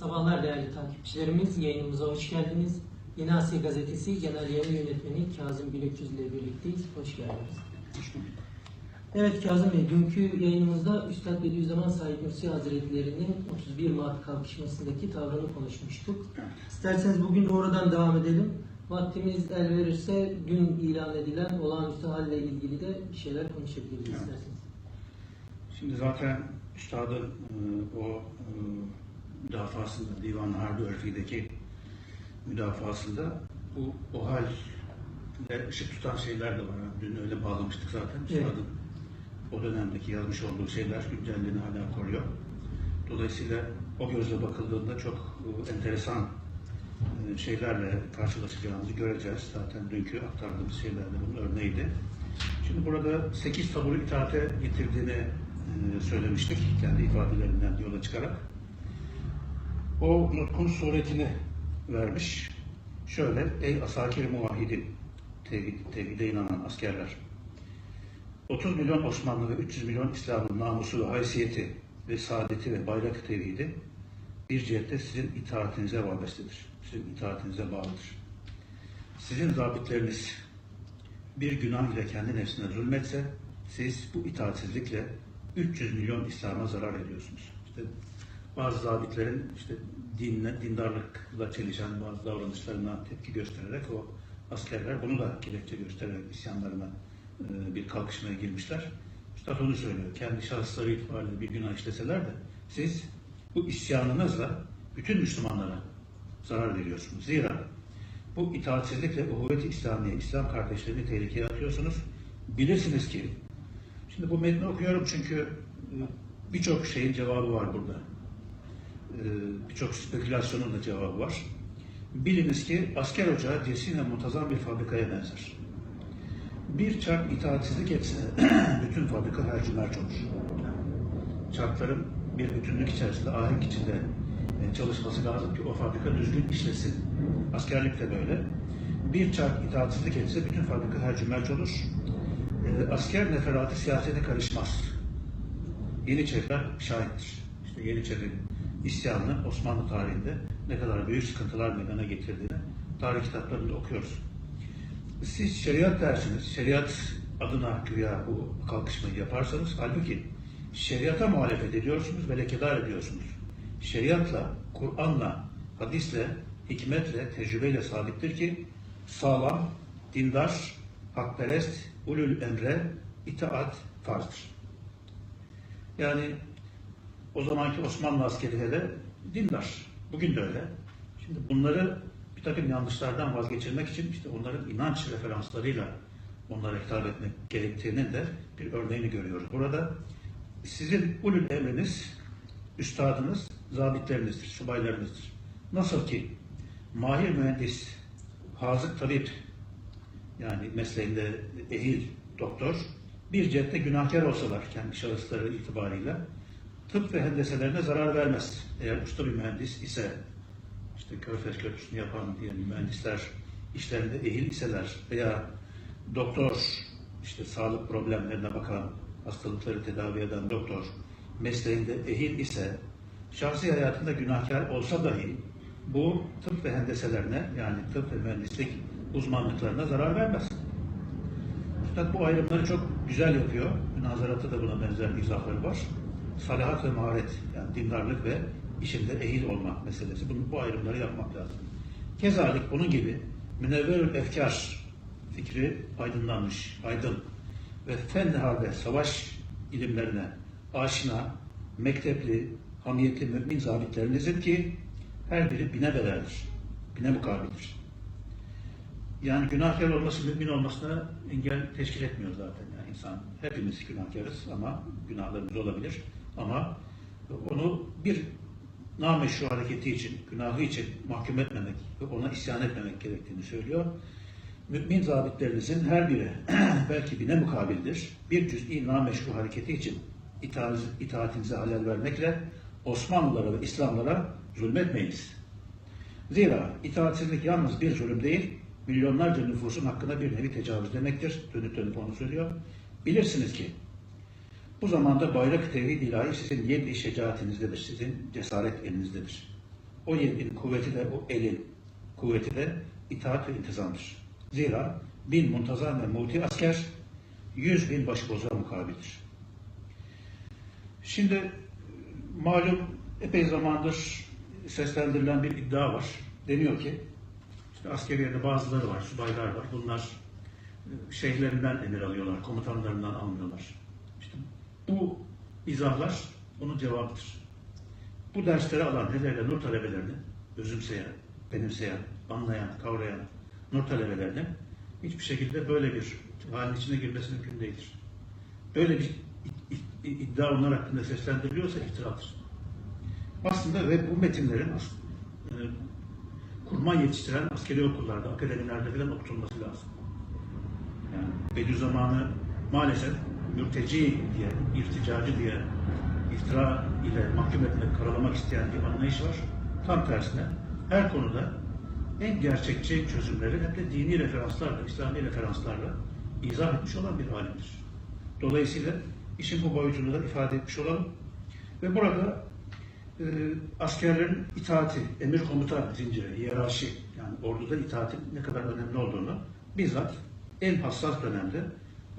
sabahlar değerli takipçilerimiz. Yayınımıza hoş geldiniz. Yeni Asya Gazetesi Genel Yayın Yönetmeni Kazım Gülöküz ile birlikteyiz. Hoş geldiniz. Evet Kazım Bey, dünkü yayınımızda Üstad Bediüzzaman Said Nursi Hazretleri'nin 31 Mart kalkışmasındaki tavrını konuşmuştuk. İsterseniz bugün oradan devam edelim. Vaktimiz el verirse dün ilan edilen olağanüstü halle ilgili de bir şeyler konuşabiliriz Evet. isterseniz. Şimdi zaten üstadın e, o e, müdafasında, Divan-ı Harbi Örfi'deki müdafasında bu o halle ışık tutan şeyler de var. Dün öyle bağlamıştık zaten. Evet. Üstadın o dönemdeki yazmış olduğu şeyler güncelliğini hala koruyor. Dolayısıyla o gözle bakıldığında çok enteresan e, şeylerle karşılaşacağımızı göreceğiz. Zaten dünkü aktardığımız şeyler de bunun örneğiydi. Şimdi burada 8 taburu itaate getirdiğini e, söylemiştik kendi ifadelerinden yola çıkarak. O nutkun suretini vermiş. Şöyle, ey asakir muvahhidin, tevhid, tevhide inanan askerler. 30 milyon Osmanlı ve 300 milyon İslam'ın namusu ve haysiyeti ve saadeti ve bayrak tevhidi bir cihette sizin itaatinize vabestedir. Sizin itaatinize bağlıdır. Sizin zabitleriniz bir günah ile kendi nefsine zulmetse siz bu itaatsizlikle 300 milyon İslam'a zarar ediyorsunuz. İşte bazı zabitlerin işte dinle, dindarlıkla çelişen bazı davranışlarına tepki göstererek o askerler bunu da gerekçe göstererek isyanlarına e, bir kalkışmaya girmişler. Üstad onu söylüyor. Kendi şahısları itibariyle bir günah işleseler de siz bu isyanınızla bütün Müslümanlara zarar veriyorsunuz. Zira bu itaatsizlikle uhuvvet-i İslamiye, İslam kardeşlerini tehlikeye atıyorsunuz. Bilirsiniz ki, şimdi bu metni okuyorum çünkü e, birçok şeyin cevabı var burada. E, Birçok spekülasyonun da cevabı var. Biliniz ki asker ocağı cesine muntazam bir fabrikaya benzer. Bir çark itaatsizlik etse bütün fabrika hercümerç olur. Çarkların bir bütünlük içerisinde, ahenk içinde e, çalışması lazım ki o fabrika düzgün işlesin. Askerlik de böyle. Bir çark itaatsizlik etse bütün fabrika hercümerç olur. E, asker neferatı siyasete karışmaz. Yeniçeriler şahittir. İşte Yeniçeri'nin isyanını Osmanlı tarihinde ne kadar büyük sıkıntılar meydana getirdiğini tarih kitaplarında okuyoruz. Siz şeriat dersiniz, şeriat adına güya bu kalkışmayı yaparsanız, halbuki şeriata muhalefet ediyorsunuz ve lekedar ediyorsunuz. Şeriatla, Kur'an'la, hadisle, hikmetle, tecrübeyle sabittir ki sağlam, dindar, hakperest, ulul emre, itaat farzdır. Yani o zamanki Osmanlı askeri hele dindar. Bugün de öyle. Şimdi bunları bir takım yanlışlardan vazgeçirmek için işte onların inanç referanslarıyla onlara hitap etmek gerektiğinin de bir örneğini görüyoruz. Burada sizin ulul emriniz, üstadınız, zabitlerinizdir, subaylarınızdır. Nasıl ki mahir mühendis, hazık tabip, yani mesleğinde ehil doktor, bir cette günahkar olsalar kendi şahısları itibarıyla tıp ve hendeselerine zarar vermez. Eğer usta bir mühendis ise, işte Körfez Köprüsü'nü yapan diye mühendisler işlerinde ehil iseler veya doktor, işte sağlık problemlerine bakan, hastalıkları tedavi eden doktor mesleğinde ehil ise, şahsi hayatında günahkar olsa dahi bu tıp ve hendeselerine yani tıp ve mühendislik uzmanlıklarına zarar vermez. Üstad bu ayrımları çok güzel yapıyor. Münazaratta da buna benzer izahları var. Salahat ve maharet, yani dindarlık ve işinde ehil olma meselesi. Bunu, bu ayrımları yapmak lazım. Kezalik onun gibi münevverül efkar fikri aydınlanmış, aydın ve fen harbe, savaş ilimlerine aşina, mektepli, hamiyetli mümin zabitlerinizin ki her biri bine bedeldir, bine mukabildir. Yani günahkar olması mümin olmasına engel teşkil etmiyor zaten. Yani insan hepimiz günahkarız ama günahlarımız olabilir. Ama onu bir nameşru hareketi için, günahı için mahkum etmemek ve ona isyan etmemek gerektiğini söylüyor. Mümin zabitlerinizin her biri belki bine mukabildir. Bir cüz'i nameşru hareketi için itaat, itaatinize halel vermekle Osmanlılara ve İslamlara zulmetmeyiniz. Zira itaatsizlik yalnız bir zulüm değil, milyonlarca nüfusun hakkına bir nevi tecavüz demektir. Dönüp dönüp onu söylüyor. Bilirsiniz ki bu zamanda bayrak tevhid ilahi sizin yedi şecaatinizdedir, sizin cesaret elinizdedir. o yerin kuvveti de o elin kuvveti de itaat ve intizamdır. Zira bin muntazam ve muti asker yüz bin başıbozuğa mukabildir. Şimdi malum epey zamandır seslendirilen bir iddia var. Deniyor ki işte askeriyede bazıları var, subaylar var. Bunlar e, şeyhlerinden emir alıyorlar, komutanlarından almıyorlar. Bu izahlar bunun cevabıdır. Bu dersleri alan hele nur talebelerini özümseyen, benimseyen, anlayan, kavrayan nur talebelerinin hiçbir şekilde böyle bir halin içine girmesi mümkün değildir. Böyle bir iddia onlar hakkında seslendiriliyorsa iftiradır. Aslında ve bu metinlerin e, kurmay yetiştiren askeri okullarda, akademilerde falan okutulması lazım. Yani Bediüzzaman'ı maalesef mürteci diye, irticacı diye iftira ile mahkum etmek, karalamak isteyen bir anlayış var. Tam tersine her konuda en gerçekçi çözümleri hem de dini referanslarla, İslami referanslarla izah etmiş olan bir alimdir. Dolayısıyla işin bu boyutunu da ifade etmiş olalım. Ve burada e, askerlerin itaati, emir komuta zinciri, hiyerarşi, yani orduda itaatin ne kadar önemli olduğunu bizzat en hassas dönemde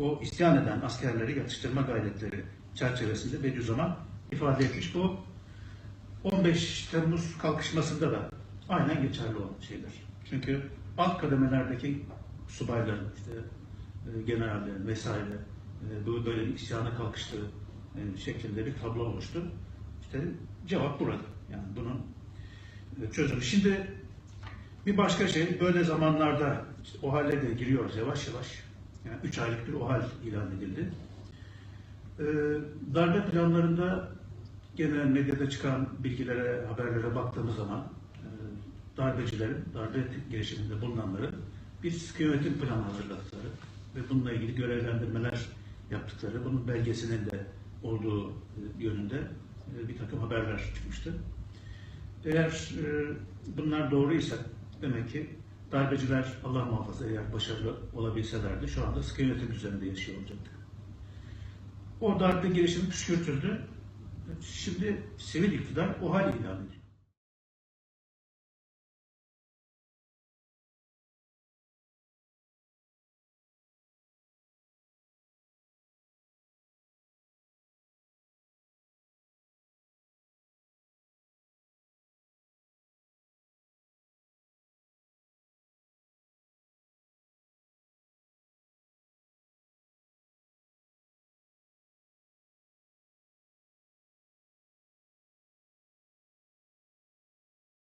o isyan eden askerleri yatıştırma gayretleri çerçevesinde Bediüzzaman ifade etmiş. Bu 15 Temmuz kalkışmasında da aynen geçerli olan şeyler. Çünkü alt kademelerdeki subayların, işte e, generallerin vesaire e, bu böyle bir isyana kalkıştığı e, şeklinde bir tablo oluştu. İşte cevap burada. Yani bunun e, çözümü. Şimdi bir başka şey böyle zamanlarda işte o hale de giriyoruz yavaş yavaş. Yani 3 aylık bir OHAL ilan edildi. Ee, darbe planlarında genel medyada çıkan bilgilere, haberlere baktığımız zaman e, darbecilerin, darbe girişiminde bulunanların bir sıkı yönetim planı hazırladıkları ve bununla ilgili görevlendirmeler yaptıkları, bunun belgesinin de olduğu e, yönünde e, bir takım haberler çıkmıştı. Eğer bunlar doğruysa demek ki darbeciler Allah muhafaza eğer başarılı olabilselerdi şu anda sıkı yönetim düzeninde yaşıyor olacaktık. O darbe girişimi püskürtüldü. Şimdi sivil iktidar o hal ilan ediyor.